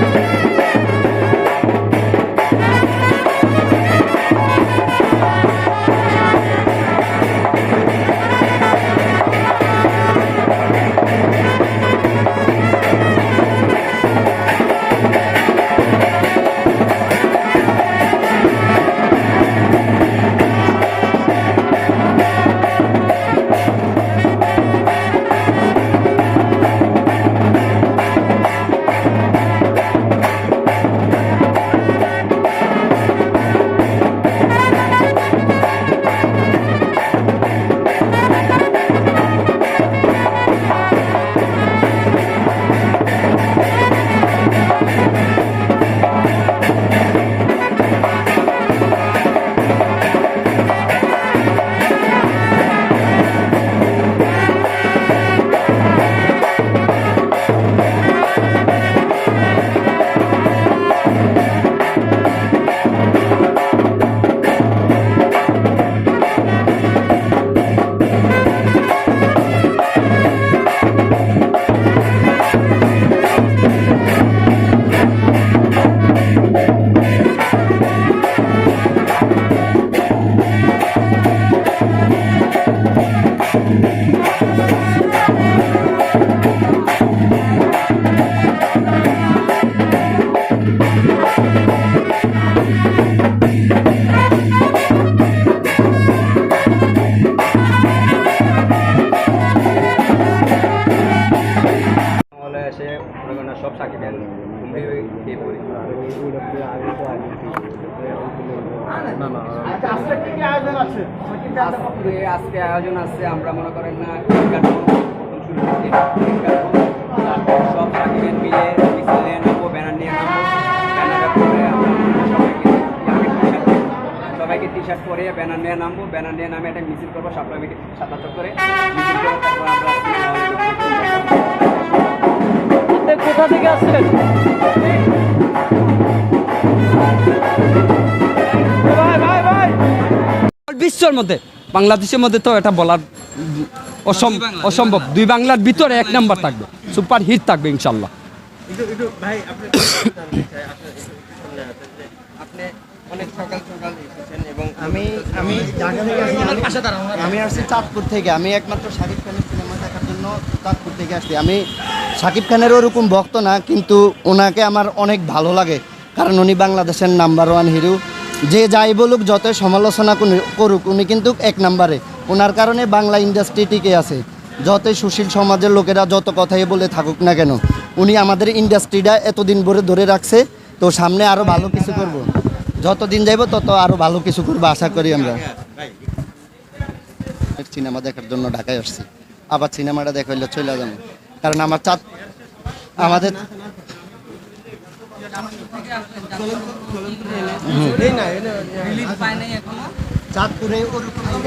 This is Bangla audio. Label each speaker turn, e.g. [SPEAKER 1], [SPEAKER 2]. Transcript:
[SPEAKER 1] Thank you. কুমড়ি খেয়ে পড়ি আজকে আজকে আয়োজন আছে আমরা মনে করেন না শুরু সব সাকিবের মিলে মিছিল নামবো ব্যানার নিয়ে নামবো ব্যানারে পরে আমরা সবাইকে টি শার্ট পরে ব্যানার নিয়ে নামবো। ব্যানার নিয়ে নামে একটা মিছিল করব মিটিং সাতটা চক্করে মিছিল করে তারপর আমরা
[SPEAKER 2] আসছেন ভাই ভাই ভাই
[SPEAKER 3] বিশ্বের মধ্যে বাংলাদেশের মধ্যে তো এটা বলার অসম্ভব। দুই বাংলার ভিতরে এক নাম্বার থাকবে সুপার হিট থাকবে ইনশাল্লাহ।
[SPEAKER 1] অনেক সকাল সকাল এসেছেন এবং
[SPEAKER 4] আমি আমি ঢাকা থেকে আমি- আমি আসছি চাঁদপুর থেকে। আমি একমাত্র শাকিব খানের সিনেমা দেখার জন্য থেকে আসছি। আমি শাকিব খানের ওরকম ভক্ত না কিন্তু ওনাকে আমার অনেক ভালো লাগে কারণ উনি বাংলাদেশের নাম্বার ওয়ান হিরো যে যাই বলুক যত সমালোচনা করুক উনি কিন্তু এক নাম্বারে ওনার কারণে বাংলা ইন্ডাস্ট্রি টিকে আছে। যতই সুশীল সমাজের লোকেরা যত কথাই বলে থাকুক না কেন উনি আমাদের ইন্ডাস্ট্রিটা এতদিন ভরে ধরে রাখছে তো সামনে আরও ভালো কিছু করব। যতদিন যাইব তত আরও ভালো কিছু করব আশা করি আমরা। সিনেমা দেখার জন্য ঢাকায় আসছি। আবার সিনেমাটা দেখা হইলে চলে যাব। কারণ আমার চাঁদ আমাদের চাঁদপুরে ওরকম